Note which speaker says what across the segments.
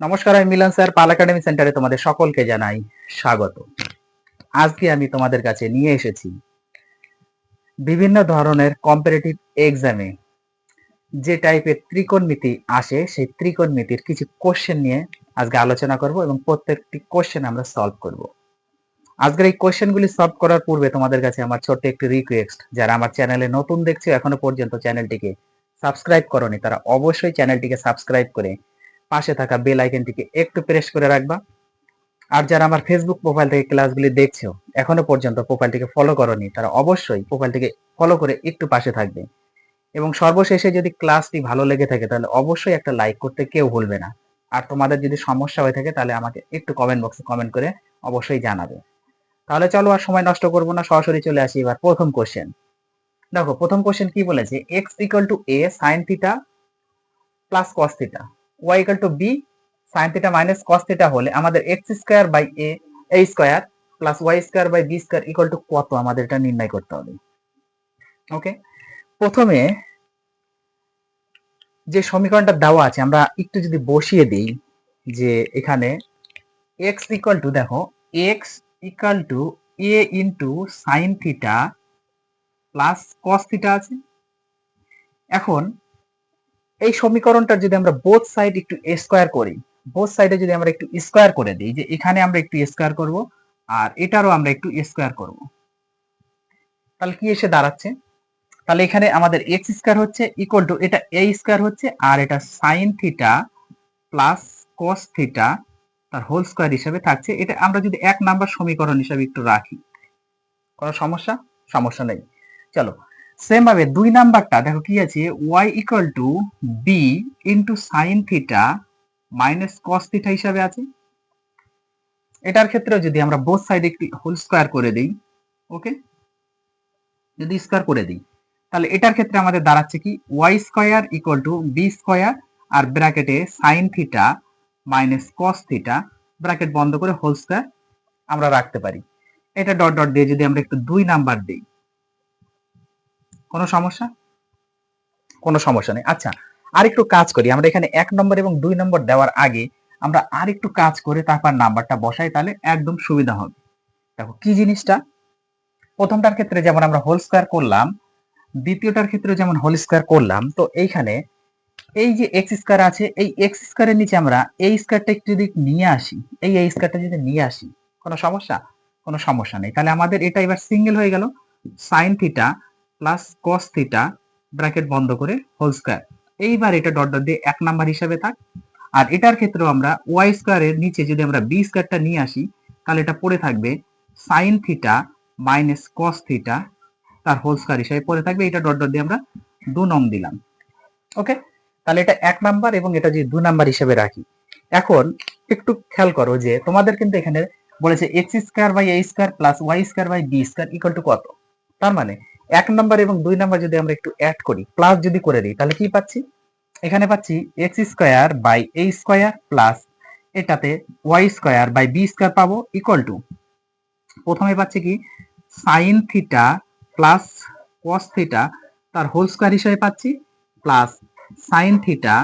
Speaker 1: নমস্কার, আমি মিলন স্যার, পাল একাডেমি সেন্টারে তোমাদের সকলকে জানাই স্বাগত। আজকে আমি তোমাদের কাছে নিয়ে এসেছি বিভিন্ন ধরনের কম্পারেটিভ এক্সামে যে টাইপের ত্রিকোণমিতি আসে, সেই ত্রিকোণমিতির কিছু কোশ্চেন নিয়ে আজকে আলোচনা করব এবং প্রত্যেকটি কোশ্চেন আমরা সলভ করব। আজকের এই কোশ্চেনগুলি সলভ করার পূর্বে তোমাদের কাছে আমার ছোট্ট একটি রিকোয়েস্ট যারা আমার চ্যানেলে নতুন দেখছ, এখনও পর্যন্ত চ্যানেলটিকে সাবস্ক্রাইব করনি, তারা অবশ্যই চ্যানেলটিকে সাবস্ক্রাইব করে পাশে থাকা বেল আইকনটিকে একটু প্রেস করে রাখবা। আর যারা আমার ফেসবুক প্রোফাইল থেকে ক্লাসগুলি দেখছ, এখনও পর্যন্ত প্রোফাইলটিকে ফলো করনি, তারা অবশ্যই প্রোফাইলটিকে ফলো করে একটু পাশে থাকবে। এবং সর্বশেষে যদি ক্লাসটি ভালো লেগে থাকে, তাহলে অবশ্যই একটা লাইক করতে কেউ ভুলবে না। আর তোমাদের যদি সমস্যা হয়ে থাকে, তাহলে আমাকে একটু কমেন্ট বক্সে কমেন্ট করে অবশ্যই জানাবে। তাহলে চলো আর সময় নষ্ট করব না, সরাসরি চলে আসি এবার প্রথম কোশ্চেন দেখো, প্রথম কোশ্চেন কি বলেছে? X equal to a sine theta plus cos theta equal to b sine theta minus cos theta হলে আমাদের x square by a a square plus y square by b square equal to কত আমাদের এটা নির্ণয় করতে হবে। ওকে প্রথমে যে সমীকরণটা দেওয়া আছে, আমরা একটু যদি বসিয়ে দিই যে এখানে এক্স ইকুয়াল টু দেখো x equal to a into sine theta plus cos theta আছে। এখন এই সমীকরণটা যদি আমরা বোথ সাইড একটু স্কোয়ার করি বোথ সাইডে যদি আমরা একটু স্কোয়ার করে দিই, যে এখানে আমরা একটু স্কোয়ার করব আর এটারও আমরা একটু স্কোয়ার করব। তাহলে কি এসে দাঁড়াচ্ছে? তাহলে এখানে আমাদের এক্স স্কোয়ার হচ্ছে ইকুয়াল টু এটা এ স্কোয়ার হচ্ছে আর এটা sine theta plus cos theta তার হোল স্কোয়ার হিসাবে থাকছে। এটা আমরা যদি এক নাম্বার সমীকরণ হিসাবে একটু রাখি। কোনো সমস্যা? সমস্যা নেই। চলো সেম ভাবে দুই নাম্বারটা, দেখো কি আছে? Y equal to b into sine theta minus cos theta হিসাবে আছে। এটার ক্ষেত্রেও যদি আমরা বোথ সাইডে একটি হোল স্কোয়ার করে দিই ওকে যদি স্কোয়ার করে দিই, তাহলে এটার ক্ষেত্রে আমাদের দাঁড়াচ্ছে কি? Y square equal to b square আর ব্র্যাকেটে sine theta minus cos theta bracket বন্ধ করে হোল স্কোয়ার আমরা রাখতে পারি। এটা ডট ডট দিয়ে যদি আমরা একটু দুই নাম্বার দিই কোনো সমস্যা? কোনো সমস্যা নেই। আচ্ছা আর একটু কাজ করি। আমরা এখানে এক নম্বর এবং দুই নম্বর দেওয়ার আগে আমরা আর একটু কাজ করে তারপর নাম্বারটা বসাই, তাহলে একদম সুবিধা হবে। দেখো, কি জিনিসটা? প্রথমটার ক্ষেত্রে যেমন আমরা হোল স্কোয়ার করলাম, দ্বিতীয়টার ক্ষেত্রে যেমন হোল স্কোয়ার করলাম, তো এইখানে এই যে এক্স স্কোয়ার আছে, এই এক্স স্কোয়ারের নিচে আমরা এই স্কোয়ারটা একটু যদি নিয়ে আসি, এই এই স্কোয়ারটা যদি নিয়ে আসি, কোনো সমস্যা? কোনো সমস্যা নেই। তাহলে আমাদের এটা এবার সিঙ্গেল হয়ে গেল। Sine theta plus cos theta bracket বন্ধ করে হোল স্কোয়ার এইবার এটা ডট ডট দিয়ে এক নাম্বার হিসাবে থাক। আর এটার ক্ষেত্রেও আমরা ওয়াই স্কোয়ারের নিচে যদি আমরা বি স্কোয়ারটা নিয়ে আসি, তাহলে এটা পড়ে থাকবে sine theta minus cos theta তার হোল স্কোয়ার হিসাবে পড়ে থাকবে। এটা ডট ডট দিয়ে আমরা দু নং দিলাম। ওকে তাহলে এটা এক নাম্বার এবং এটা যদি দু নাম্বার হিসেবে রাখি। এখন একটু খেয়াল করো যে তোমাদের কিন্তু এখানে বলেছে x square by a square plus y square by b square equal to কত? তার মানে এক নাম্বার এবং দুই নাম্বার যদি আমরা একটু অ্যাড করি প্লাস যদি করে দিই, তাহলে কি পাচ্ছি? এখানে পাচ্ছি x square by a square plus এটাতে y square by b square পাবো ইকুয়াল টু প্রথমে পাচ্ছি কি? Sine theta plus cos theta তার হোল স্কোয়ার হিসেবে পাচ্ছি plus sine theta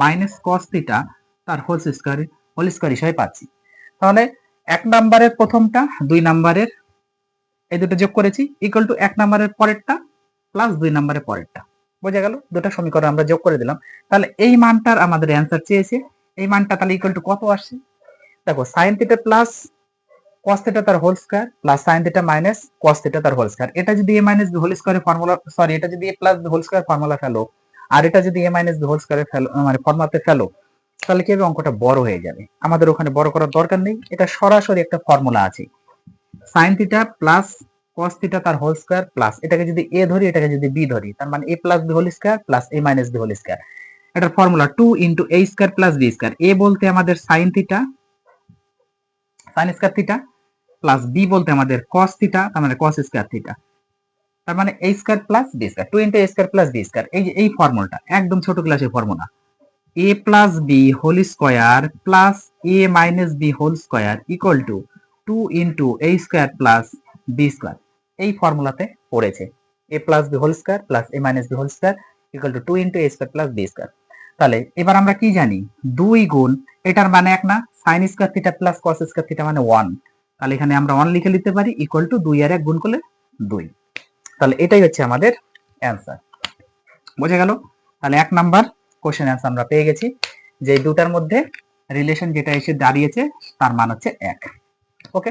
Speaker 1: minus cos theta তার হোল স্কোয়ার হোল স্কোয়ার হিসেবে পাচ্ছি। তাহলে এক নাম্বারের প্রথমটা, দুই নাম্বারের এই দুটো যোগ করেছি ইকুয়াল টু এক নাম্বারের পরেরটা প্লাস দুই নাম্বারের পরেরটা। বোঝা গেল? দুটো সমীকরণ আমরা যোগ করে দিলাম। তাহলে এই মানটার আমাদের অ্যান্সার চেয়েছে। এই মানটা তাহলে ইকুয়াল টু কত আসছে? দেখো sine theta plus cos theta তার whole square plus sine theta minus cos theta তার হোল স্কয়ার এটা যদি এ মাইনাস বি হোল স্কয়ারের ফর্মুলা সরি এটা যদি a plus b whole square formula ফেলো, আর এটা যদি এ মাইনাস বি হোল স্কয়ারের ফেলো মানে ফর্মুলাতে ফেলো, তাহলে কি হবে? অঙ্কটা বড় হয়ে যাবে। আমাদের ওখানে বড় করার দরকার নেই। এটা সরাসরি একটা ফর্মুলা আছে। Sine theta plus cos theta তার হোল স্কয়ার প্লাস এটাকে যদি a ধরি, এটাকে যদি b ধরি, তার মানে a plus b whole square plus a minus b whole square এটার formula 2 into a square plus b square a বলতে আমাদের sin theta sin square theta plus b বলতে আমাদের কস থিটা তার মানে cos স্কয়ার থিটা তার মানে a square plus b square 2 into a square plus b square এই এই ফর্মুলাটা একদম ছোট ক্লাসের formula a plus b whole square plus a minus b whole square equal to 2 into a square plus b square এই ফর্মুলাতে পড়েছে। A plus b whole square plus a minus b whole square equal to two into a square plus b square তাহলে এবার আমরা কি জানি? দুই গুণ, এটার মানে এক না sine square theta plus cos square theta মানে ওয়ান তাহলে এখানে আমরা ওয়ান লিখে নিতে পারি ইকুয়াল টু দুই আর এক গুণ করলে দুই। তাহলে এটাই হচ্ছে আমাদের অ্যান্সার বোঝা গেল? তাহলে এক নাম্বার কোশ্চেন অ্যান্সার আমরা পেয়ে গেছি। যে দুটার মধ্যে রিলেশন যেটা এসে দাঁড়িয়েছে, তার মান হচ্ছে এক। ওকে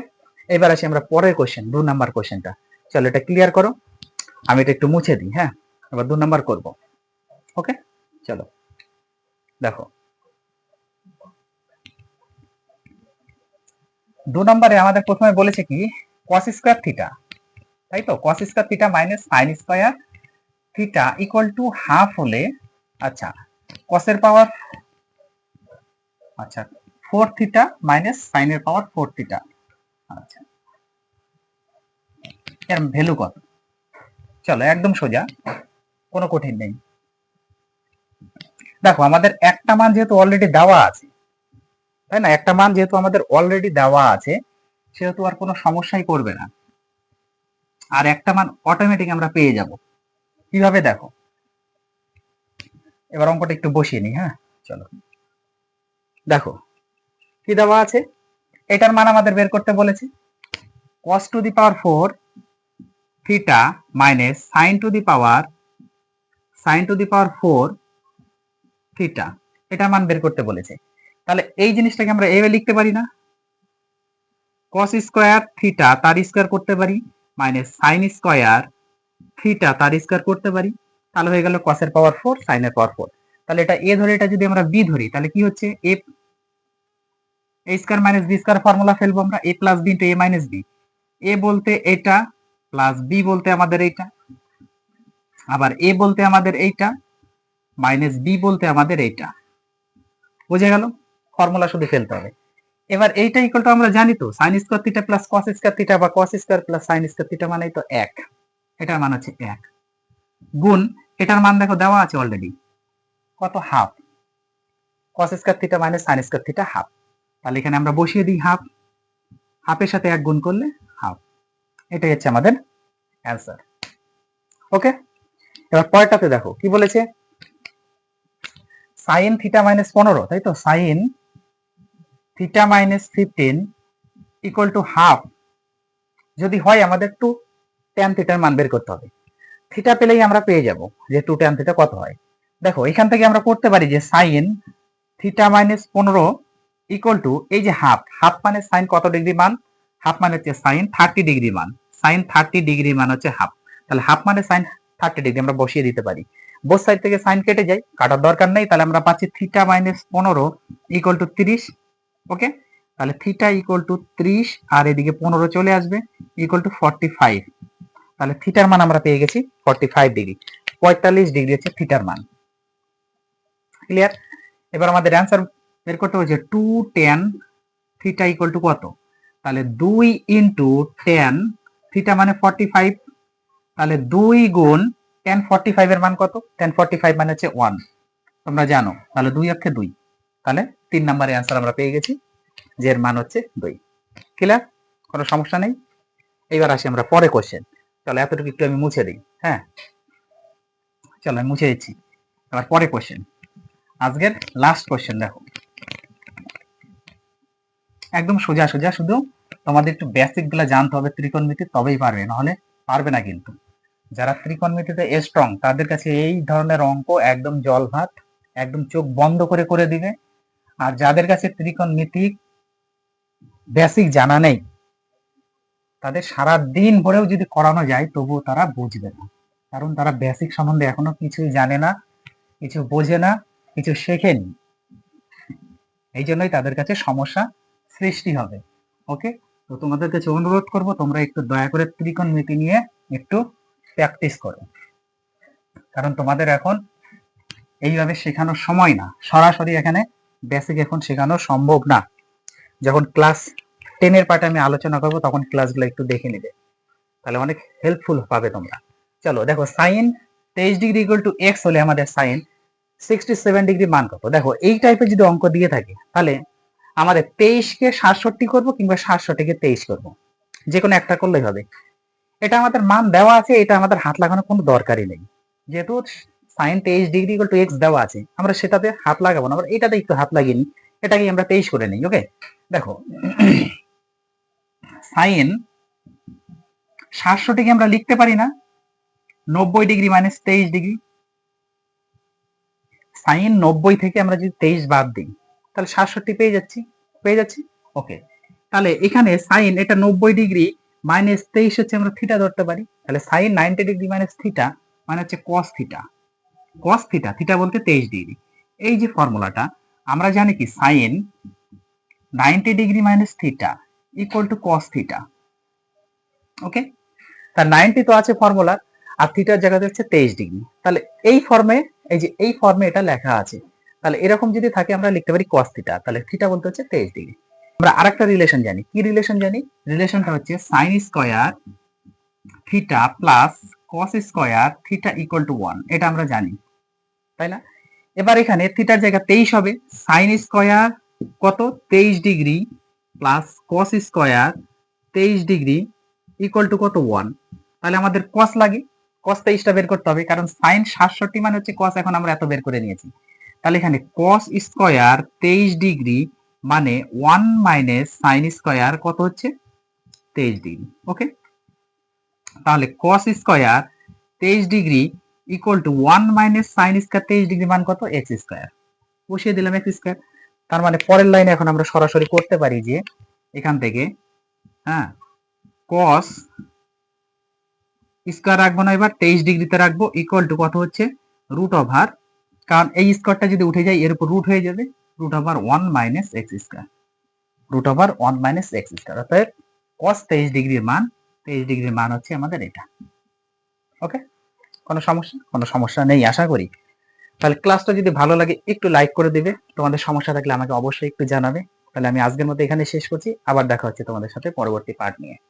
Speaker 1: এবার আসি আমরা পরের কোশ্চেন দু নাম্বার কোশ্চেনটা চলো এটা ক্লিয়ার করো। আমি এটা একটু মুছে দিই হ্যাঁ? এবার দু নাম্বার করব। ওকে চলো। দেখো। দু নম্বরে আমাদের প্রথমে বলেছে কি কস স্কোয়ার থিটা তাই তো? Cos square theta minus sine square theta equal to half হলে আচ্ছা কসের পাওয়ার আচ্ছা ফোর থিটা মাইনাস সাইনের পাওয়ার ফোর থিটা আচ্ছা। এর ভ্যালু কত? চলো, একদম সোজা। কোনো কঠিন নেই। দেখো, আমাদের একটা মান যেহেতু অলরেডি দেওয়া আছে, তাই না? একটা মান যেহেতু আমাদের অলরেডি দেওয়া আছে, সেহেতু আর কোনো সমস্যাই করবে না। আর একটা মান অটোমেটিক আমরা পেয়ে যাব। কীভাবে দেখো? এবার অঙ্কটা একটু বসিয়ে নিই হ্যাঁ? চলো। দেখো, কি দেওয়া আছে? এটার মান আমাদের বের করতে বলেছে। cos to the power four theta minus sine to the power sine to the power four theta এটার মান বের করতে বলেছে। তাহলে এই জিনিসটাকে আমরা এভাবে লিখতে পারি না। cos স্কোয়ার থিটা তার স্কোয়ার করতে পারি মাইনাস সাইন স্কোয়ার থিটা তার স্কোয়ার করতে পারি। তাহলে হয়ে গেল cos এর পাওয়ার ফোর সাইনের পাওয়ার ফোর তাহলে এটা এ ধরে এটা যদি আমরা বি ধরি, তাহলে কি হচ্ছে? A a square minus b square formula ফেলব আমরা a plus b into a minus b a বলতে এটা প্লাস বি বলতে আমাদের এইটা, আবার এ বলতে আমাদের এইটা মাইনাস বি বলতে আমাদের এইটা। বুঝে গেল? ফর্মুলা শুধু ফেলতে হবে। এবার এইটা ইকুয়াল টু আমরা জানি তো sine square theta plus cos square theta বা cos square plus sine square theta মানেই তো এক। এটার মান হচ্ছে এক। গুণ, এটার মান দেখো দেওয়া আছে অলরেডি কত half cos square theta minus sine square theta half তাহলে এখানে আমরা বসিয়ে দিই হাফ হাফের সাথে এক গুণ করলে হাফ এটাই হচ্ছে আমাদের অ্যান্সার ওকে এবার পরেরটাতে দেখো, কি বলেছে? সাইন থিটা মাইনাস পনেরো, তাই তো? Sine theta minus fifteen equal to half যদি হয় আমাদের টু ট্যান থিটার মান বের করতে হবে। থিটা পেলেই আমরা পেয়ে যাব যে টু ট্যান থিটা কত হয়। দেখো, এখান থেকে আমরা করতে পারি যে সাইন থিটা মাইনাস পনেরো ইকুয়াল টু এই যে হাফ হাফ মানে সাইন কত ডিগ্রি মান? হাফ মানে হচ্ছে সাইন থার্টি ডিগ্রি মান। সাইন থার্টি ডিগ্রি মান হচ্ছে হাফ তাহলে হাফ মানে সাইন থার্টি ডিগ্রি আমরা বসিয়ে দিতে পারি। বোথ সাইড থেকে সাইন কেটে যায়, কাটার দরকার নেই, তাহলে আমরা পাচ্ছি থিটা মাইনাস পনেরো ইকুয়াল টু তিরিশ ওকে তাহলে থিটা ইকুয়াল টু ত্রিশ, আর এদিকে পনেরো চলে আসবে ইকুয়াল টু ফর্টি ফাইভ তাহলে থিটার মান আমরা পেয়ে গেছি ফর্টি ফাইভ ডিগ্রি পঁয়তাল্লিশ ডিগ্রি হচ্ছে থিটার মান। ক্লিয়ার এবার আমাদের অ্যান্সার বের করতে হচ্ছে two tan theta equal to কত? তাহলে দুই ইন্টু টেন থিটা মানে ফর্টি ফাইভ তাহলে দুই গুণ টেন ফর্টি ফাইভ এর মান কত? টেন ফর্টি ফাইভ মানে হচ্ছে ওয়ান তোমরা জানো, তাহলে দুই অক্ষে দুই। তাহলে তিন নম্বরের অ্যান্সার আমরা পেয়ে গেছি, যে এর মান হচ্ছে দুই। ক্লিয়ার কোনো সমস্যা নেই? এইবার আসি আমরা পরে কোশ্চেন চলো এতটুকু একটু আমি মুছে দিই হ্যাঁ? চলো, আমি মুছে দিচ্ছি। এবার পরে কোশ্চেন আজকের লাস্ট কোশ্চেন দেখো। একদম সোজা সোজা। শুধু তোমাদের একটু বেসিকগুলা জানতে হবে ত্রিকোণমিতি, তবেই পারবে, নাহলে পারবে না কিন্তু। যারা ত্রিকোণমিতিতে স্ট্রং তাদের কাছে এই ধরনের অঙ্ক একদম জল ভাত একদম চোখ বন্ধ করে করে দিবে। আর যাদের কাছে ত্রিকোণমিতিক বেসিক জানা নেই, তাদের সারা দিন ভরেও যদি করানো যায়, তবুও তারা বুঝবে না। কারণ তারা বেসিক সম্বন্ধে এখনও কিছুই জানে না, কিছু বোঝে না, কিছু শেখেনি। এই জন্যই তাদের কাছে সমস্যা সৃষ্টি হবে। ওকে তো তোমাদের কাছে অনুরোধ করব, তোমরা একটু দয়া করে ত্রিকোণমিতি নিয়ে একটু প্র্যাকটিস করো। কারণ তোমাদের এখন এইভাবে শেখানোর সময় না। সরাসরি এখানে বেসিক এখন শেখানো সম্ভব না। যখন ক্লাস টেনের পার্টে আমি আলোচনা করব, তখন ক্লাসগুলো একটু দেখে নেবে। তাহলে অনেক হেল্পফুল পাবে তোমরা। চলো, দেখো সাইন তেইশ ডিগ্রি ইকুয়াল টু এক্স হলে আমাদের সাইন সিক্সটি সেভেন ডিগ্রি মান কত? দেখো, এই টাইপের যদি অঙ্ক দিয়ে থাকে, তাহলে আমাদের তেইশকে সাতষট্টি করব কিংবা সাতষট্টিকে তেইশ করব। যে কোনো একটা করলেই হবে। এটা আমাদের মান দেওয়া আছে, এটা আমাদের হাত লাগানোর কোনো দরকারই নেই। যেহেতু সাইন তেইশ ডিগ্রি ইকুয়াল টু এক্স দেওয়া আছে, আমরা সেটাতে হাত লাগাবো না, আমরা এটাতে একটু হাত লাগিয়ে নিই। এটাকে আমরা তেইশ করে নিই ওকে দেখো, সাইন সাতশোটিকে আমরা লিখতে পারি না, নব্বই ডিগ্রি মাইনাস তেইশ ডিগ্রি। সাইন নব্বই থেকে আমরা যদি তেইশ বাদ দিই তাহলে সাতষট্টি পেয়ে যাচ্ছি। পেয়ে যাচ্ছি? ওকে তাহলে এখানে সাইন এটা নব্বই ডিগ্রি মাইনাস তেইশ হচ্ছে আমরা থিটা ধরতে পারি। তাহলে sine ninety degree minus theta মানে হচ্ছে cos theta cos theta theta বলতে তেইশ ডিগ্রি এই যে ফর্মুলাটা আমরা জানি কি sine ninety degree minus theta equal to cos theta okay তার নাইনটি তো আছে ফর্মুলা আর থিটার জায়গাতে হচ্ছে তেইশ ডিগ্রি তাহলে এই ফর্মে এই যে এই ফর্মে এটা লেখা আছে। তাহলে এরকম যদি থাকে আমরা লিখতে পারি কস থিটা তাহলে থিটা বলতে হচ্ছে তেইশ ডিগ্রি আমরা আরেকটা রিলেশন জানি। কি রিলেশন জানি? রিলেশনটা হচ্ছে sine square theta plus cos square theta equal to one এটা আমরা জানি। তাই না? এবার এখানে থিটার জায়গা তেইশ হবে। সাইন স্কয়ার কত? তেইশ ডিগ্রি প্লাস কস স্কয়ার তেইশ ডিগ্রি ইকুয়াল টু কত? ওয়ান তাহলে আমাদের কস লাগে। কস তেইশটা বের করতে হবে, কারণ সাইন সাতষট্টি মানে হচ্ছে কস এখন আমরা এত বের করে নিয়েছি। তাহলে এখানে কস স্কয়ার তেইশ ডিগ্রি মানে ওয়ান মাইনাস সাইন স্কয়ার কত হচ্ছে? তেইশ ডিগ্রি ওকে তাহলে কস স্কয়ার তেইশ degree equal to one minus sine square তেইশ ডিগ্রি মান কত? এক্স স্কয়ার বসিয়ে দিলাম এক্স স্কোয়ার তার মানে পরের লাইনে এখন আমরা সরাসরি করতে পারি যে এখান থেকে হ্যাঁ কস স্কয়ার রাখব না এবার, তেইশ ডিগ্রিতে রাখব ইকুয়াল টু কত হচ্ছে? রুট ওভার কারণ এই স্কোয়ারটা যদি উঠে যায়, এর উপর রুট হয়ে যাবে। Root over one minus x square root over one minus x square অর্থাৎ কস তেইশ ডিগ্রির মান, তেইশ ডিগ্রির মান হচ্ছে আমাদের এটা। ওকে কোনো সমস্যা? কোনো সমস্যা নেই, আশা করি। তাহলে ক্লাসটা যদি ভালো লাগে, একটু লাইক করে দিবে। তোমাদের সমস্যা থাকলে আমাকে অবশ্যই একটু জানাবে। তাহলে আমি আজকের মতো এখানে শেষ করছি। আবার দেখা হচ্ছে তোমাদের সাথে পরবর্তী পার্ট নিয়ে।